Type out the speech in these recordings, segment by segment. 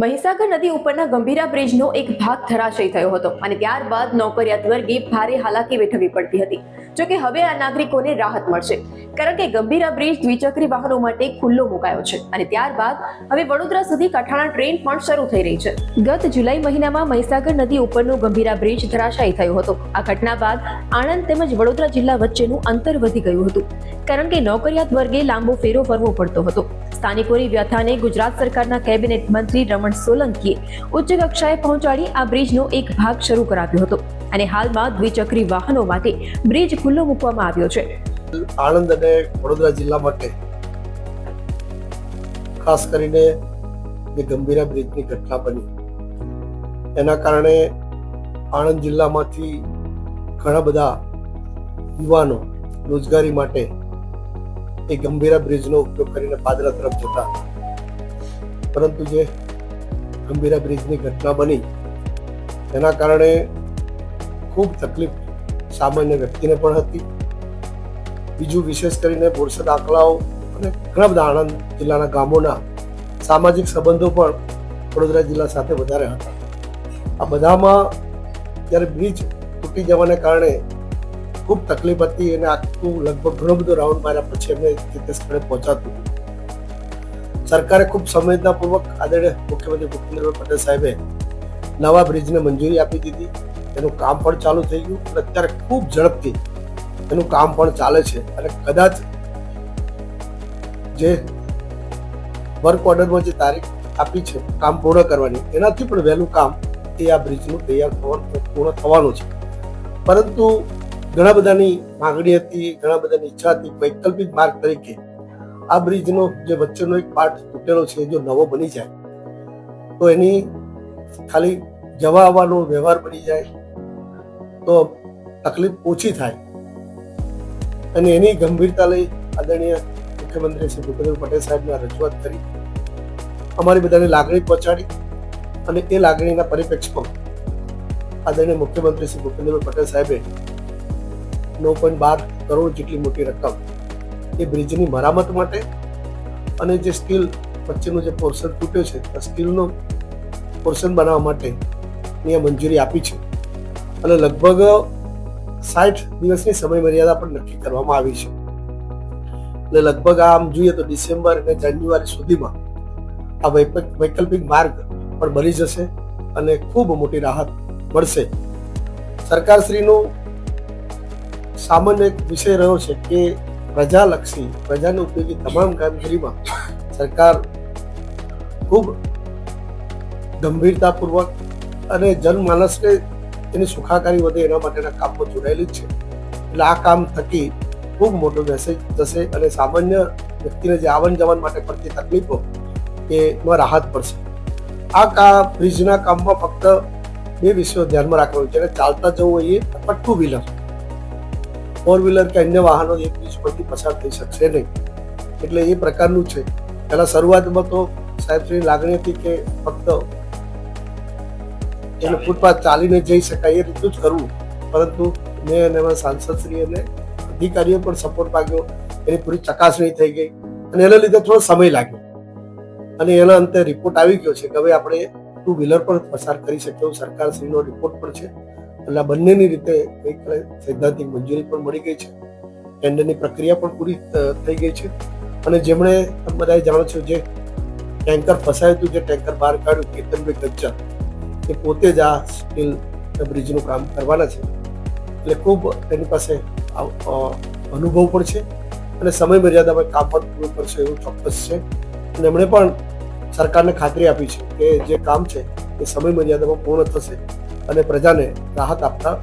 મહીસાગર નદી ઉપરના ગંભીરા બ્રિજનો એક ભાગ ધરાશયી થયો હતો અને ત્યારબાદ નોકરિયાત વર્ગે ભારે હાલાકી વેઠવી પડતી હતી. જોકે હવે આ નાગરિકોને રાહત મળશે. કારણ કે ગંભીરા બ્રિજ દ્વિચક્રી વાહનો માટે ખુલ્લો મુકાયો છે અને ત્યારબાદ હવે વડોદરા સુધી કઠાણા ટ્રેન પણ શરૂ થઈ રહી છે. ગત જુલાઈ મહિનામાં મહીસાગર નદી ઉપરનો ગંભીરા બ્રિજ ધરાશાયી થયો હતો. આ ઘટના બાદ આણંદ તેમજ વડોદરા જિલ્લા વચ્ચેનું અંતર વધી ગયું હતું. કારણ કે નોકરિયાત વર્ગે લાંબો ફેરો ભરવો પડતો હતો. સ્થાનિકોની વ્યથાને ગુજરાત સરકારના કેબિનેટ મંત્રી રમણ સોલંકીએ ઉચ્ચ કક્ષાએ પહોંચાડી આ બ્રિજનો એક ભાગ શરૂ કરાવ્યો હતો અને હાલમાં દ્વિચક્રી વાહનો માટે બ્રિજ ખુલ્લો મૂકવામાં આવ્યો છે. આણંદ અને વડોદરા જિલ્લા માટે ખાસ કરીને જે ગંભીરા બ્રિજની ઘટના બની. એના કારણે આણંદ જિલ્લામાંથી ઘણા બધા યુવાનો રોજગારી માટે એ ગંભીરા બ્રિજનો ઉપયોગ કરીને પાદરા તરફ જતા. પરંતુ જે ગંભીરા બ્રિજની ઘટના બની, તેના કારણે ખૂબ તકલીફ સામાન્ય વ્યક્તિને પણ હતી. બીજું વિશેષ કરીને બોરસદ આંકડાઓ અને ઘણા બધા આણંદ જિલ્લાના ગામોના સામાજિક સંબંધો પણ વડોદરા જિલ્લા સાથે વધારે હતા. આ બધામાં જ્યારે બ્રિજ તૂટી જવાને કારણે ખૂબ તકલીફ હતી અને આખું લગભગ ઘણો બધો રાઉન્ડ માર્યા પછી અમે તે સ્થળે પહોંચાતું. સરકારે ખૂબ સંવેદનાપૂર્વક આદરણીય મુખ્યમંત્રી ભૂપેન્દ્રભાઈ પટેલ સાહેબે નવા બ્રિજને મંજૂરી આપી દીધી. એનું કામ પણ ચાલુ થઈ ગયું અને અત્યારે ખૂબ ઝડપથી એનું કામ પણ ચાલે છે અને કદાચ જે વર્ક ઓર્ડરમાં જે તારીખ આપી છે, કામ પૂર્ણ કરવાની, એનાથી પણ વહેલું કામ એ આ બ્રિજનું તૈયાર પૂર્ણ થવાનું છે. પરંતુ ઘણા બધાની માંગણી હતી, ઘણા બધાની ઈચ્છા હતી. વૈકલ્પિક માર્ગ તરીકે આ બ્રિજનો જે વચ્ચેનો એક પાર્ટ તૂટેલો છે, જો નવો બની જાય, તો એની ખાલી જવા આવવાનો વ્યવહાર બની જાય, તો તકલીફ ઓછી થાય. અને એની ગંભીરતા લઈ આદરણીય મુખ્યમંત્રી શ્રી ભૂપેન્દ્ર પટેલ સાહેબને રજૂઆત કરી, અમારી બધાને લાગણી પહોંચાડી અને એ લાગણીના પરિપ્રેક્ષમાં આદરણીય મુખ્યમંત્રી શ્રી ભૂપેન્દ્ર પટેલ સાહેબે નવ પોઈન્ટ બાર કરોડ જેટલી મોટી રકમ એ બ્રિજની મરામત માટે અને જે સ્ટીલ વચ્ચેનો જે પોર્શન તૂટ્યો છે, આ સ્ટીલનો પોર્શન બનાવવા માટે અહીંયા મંજૂરી આપી છે. અને લગભગ સાઠ દિવસની સમય મર્યાદા પણ નક્કી કરવામાં આવી છે. એટલે લગભગ આમ જોઈએ તો ડિસેમ્બર અને જાન્યુઆરી સુધીમાં આ વૈકલ્પિક માર્ગ પણ બની જશે અને ખૂબ મોટી રાહત મળશે. સરકારશ્રીનું સામાન્ય એક વિષય રહ્યો છે કે પ્રજાલક્ષી, પ્રજાને ઉપયોગી તમામ કામગીરીમાં સરકાર ખૂબ ગંભીરતાપૂર્વક અને જનમાનસને એની સુખાકારી વધે એના માટેના કામમાં જોડાયેલી છે. એટલે આ કામ થકી ખૂબ મોટો મેસેજ જશે અને સામાન્ય વ્યક્તિને જે આવન જવન માટે પડતી તકલીફો એમાં રાહત પડશે. આ કા બ્રિજના કામમાં ફક્ત બે વિષયો ધ્યાનમાં રાખવાનું છે. ચાલતા જવું હોઈએ અથવા ટુ વ્હીલર ફોર વ્હીલર કે અન્ય વાહનો એ બ્રિજ પરથી પસાર થઈ શકશે નહીં. એટલે એ પ્રકારનું છે. પહેલા શરૂઆતમાં તો સાહેબશ્રીની લાગણી હતી કે ફક્ત એને ફૂટપાથ ચાલીને જઈ શકાય એ રીતનું જ કરવું. પરંતુ મેં અને એમાં સાંસદશ્રી અને અધિકારીઓ પણ સપોર્ટ માગ્યો. એની પૂરી ચકાસણી થઈ ગઈ અને એના લીધે થોડો સમય લાગ્યો. અને એના અંતે રિપોર્ટ આવી ગયો છે કે હવે આપણે ટુ વ્હીલર પણ પસાર કરી શકીએ સરકારશ્રીનો રિપોર્ટ પણ છે. એટલે આ બંનેની રીતે ગઈકાલે સૈદ્ધાંતિક મંજૂરી પણ મળી ગઈ છે. ટેન્ડરની પ્રક્રિયા પણ પૂરી થઈ ગઈ છે. અને જેમણે તમે બધાએ જાણો છો જે ટેન્કર ફસાયું હતું, જે ટેન્કર બહાર કાઢ્યું, કેતનભાઈ ગજ્જર, એ પોતે જ આ સ્ટીલ બ્રિજનું કામ કરવાના છે. એટલે ખૂબ એની પાસે અનુભવ પણ છે અને સમય મર્યાદામાં કામ પણ પૂરું કરશે એવું ચોક્કસ છે. અને એમણે પણ સરકારને ખાતરી આપી છે કે જે કામ છે એ સમય મર્યાદામાં પૂર્ણ થશે. અને પ્રજાને રાહત આપતા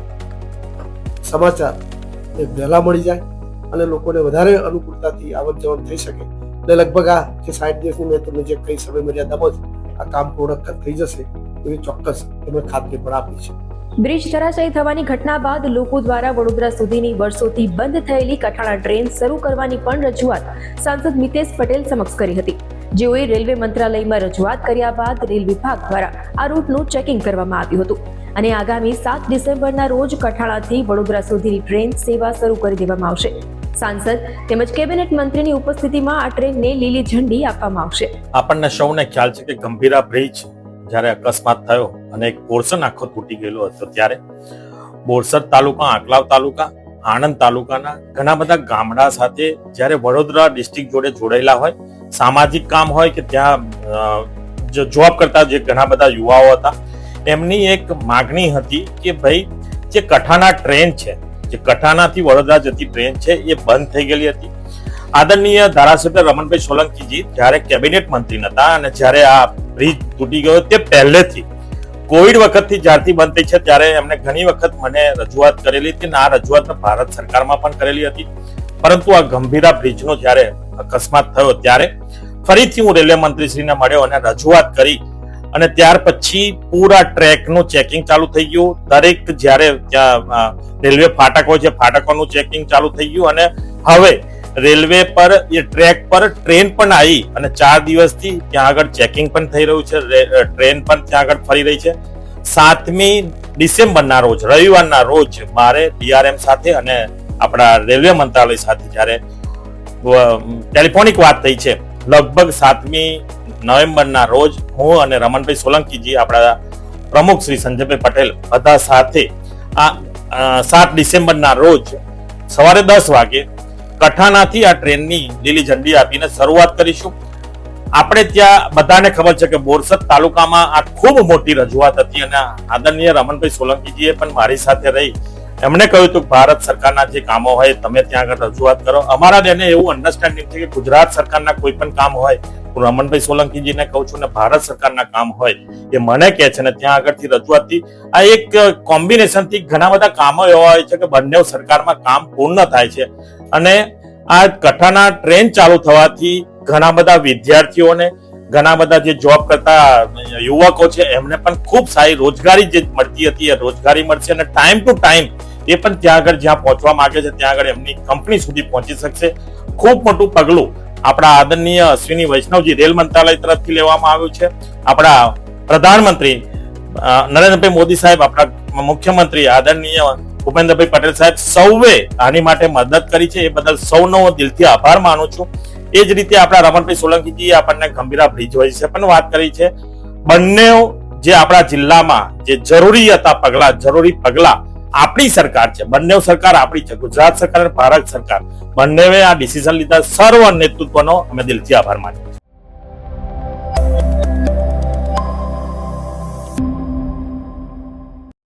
સમાચાર એ વહેલા મળી જાય અને લોકોને વધારે અનુકૂળતાથી આવન જવન થઈ શકે. એટલે લગભગ આ જે સાઠ દિવસની મેં તમને જે કઈ સમય જ આ કામ પૂર્ણ થઈ જશે, એવી ચોક્કસ એમણે ખાતરી પણ આપી છે. બ્રિજ ધરાશયી થવાની ઘટના બાદ લોકો દ્વારા વડોદરા સુધીની વર્ષોથી બંધ થયેલી કઠાણા ટ્રેન શરૂ કરવાની પણ રજૂઆત સાંસદ મિતેશ પટેલ સમક્ષ કરી હતી. જેઓએ રેલવે મંત્રાલયમાં રજૂઆત કર્યા બાદ રેલ વિભાગ દ્વારા આ રૂટનું ચેકિંગ કરવામાં આવ્યું હતું. અને આગામી સાત ડિસેમ્બરના રોજ કઠાળાથી વડોદરા સુધીની ટ્રેન સેવા શરૂ કરી દેવામાં આવશે. સાંસદ તેમજ કેબિનેટ મંત્રીની ઉપસ્થિતિમાં આ ટ્રેનને લીલી ઝંડી આપવામાં આવશે. આપણને સૌને ખ્યાલ છે કે ગંભીરા બ્રિજ જ્યારે અકસ્માત થયો અને એક પોર્શન આખો તૂટી ગયેલો હતો ત્યારે. બોરસદ તાલુકા, આંકલાવ તાલુકા, આણંદ તાલુકાના ઘણા બધા ગામડા સાથે જ્યારે વડોદરા ડિસ્ટ્રિક્ટ જોડે જોડાયેલા હોય, સામાજિક કામ હોય કે ત્યાં જોબ કરતા જે ઘણા બધા યુવાઓ હતા એમની એક માગણી હતી કે ભાઈ, જે કઠાના ટ્રેન છે, જે કઠાનાથી વડોદરા જતી ટ્રેન છે, એ બંધ થઈ ગયેલી હતી. આદરણીય ધારાસભ્ય રમણભાઈ સોલંકીજી જ્યારે કેબિનેટ મંત્રી નતા અને જ્યારે આ બ્રિજ તૂટી ગયો તે પહેલેથી કોવિડ વખતથી જ્યારથી બંધ થઈ છે, ત્યારે એમણે ઘણી વખત મને રજૂઆત કરેલી હતી અને આ રજૂઆત ભારત સરકારમાં પણ કરેલી હતી. પરંતુ આ ગંભીરા બ્રિજનો જ્યારે અકસ્માત થયો ત્યારે ફરીથી હું રેલવે મંત્રીશ્રીને મળ્યો અને રજૂઆત કરી અને ત્યાર પછી પૂરા ટ્રેકનું ચેકિંગ ચાલુ થઈ ગયું. દરેક જ્યારે ત્યાં રેલવે ફાટકો છે, ફાટકોનું ચેકિંગ ચાલુ થઈ ગયું અને હવે રેલવે પર, એ ટ્રેક પર ટ્રેન પણ આવી અને ચાર દિવસથી ત્યાં આગળ ચેકિંગ પણ થઈ રહ્યું છે ટ્રેન પણ ત્યાં આગળ ફરી રહી છે. સાતમી ડિસેમ્બરના રોજ, રવિવારના રોજ મારે ડીઆરએમ સાથે અને આપણા રેલવે મંત્રાલય સાથે જ્યારે ટેલિફોનિક વાત થઈ છે. લગભગ સાતમી નવેમ્બરના રોજ હું અને રમણભાઈ સોલંકીજી આપણા પ્રમુખ શ્રી સંજયભાઈ પટેલ બધા સાથે આ સાત ડિસેમ્બરના રોજ સવારે દસ વાગે કઠાણાથી આ ટ્રેનની લીલી ઝંડી આપીને શરૂઆત કરીશું. આપણે ત્યાં બધાને ખબર છે કે બોરસદ તાલુકામાં આ ખૂબ મોટી રજૂઆત હતી અને આદરણીય રમણભાઈ સોલંકીજીએ પણ મારી સાથે રહી. એમણે કહ્યું હતું ભારત સરકારના જે કામો હોય, તમે ત્યાં આગળ રજૂઆત કરો. અમારા બેને એવું અન્ડરસ્ટેન્ડિંગ છે કે ગુજરાત સરકારના કોઈ પણ કામ હોય, હું રમણભાઈ સોલંકીજીને કહું છું ને ભારત સરકારના કામ હોય, એ મને કહે છે ને ત્યાં આગળથી રજૂઆતથી આ એક કોમ્બિનેશનથી ઘણા બધા કામો એવા હોય છે કે બંને સરકારમાં કામ પૂર્ણ થાય છે. અને આ કઠાના ટ્રેન ચાલુ થવાથી ઘણા બધા વિદ્યાર્થીઓને, ઘણા બધા જે જોબ કરતા યુવકો છે, એમને પણ ખૂબ સારી રોજગારી જે મળતી હતી, એ રોજગારી મળશે અને ટાઈમ ટુ ટાઈમ એ પણ ત્યાં આગળ જ્યાં પહોંચવા માંગે છે, ત્યાં આગળ એમની કંપની સુધી પહોંચી શકશે. ખૂબ મોટું પગલું આપણા આદરણીય અશ્વિની વૈષ્ણવજી રેલ મંત્રાલય તરફથી લેવામાં આવ્યું છે. આપણા પ્રધાનમંત્રી નરેન્દ્રભાઈ મોદી સાહેબ, આપણા મુખ્યમંત્રી આદરણીય ભૂપેન્દ્રભાઈ પટેલ સાહેબ સૌએ આની માટે મદદ કરી છે. એ બદલ સૌનો હું દિલથી આભાર માનું છું. એ જ રીતે આપણા રમણભાઈ સોલંકીજી આપણને ગંભીરા બ્રિજ વિશે પણ વાત કરી છે. બંને જે આપણા જિલ્લામાં જે જરૂરી હતા પગલા, જરૂરી પગલા આપણી સરકાર છે. બંને સરકાર આપણી છે. ગુજરાત સરકાર અને ભારત સરકાર બંનેએ આ ડિસિઝન લીધા. સર્વ નેતૃત્વનો અમે દિલથી આભાર માનીએ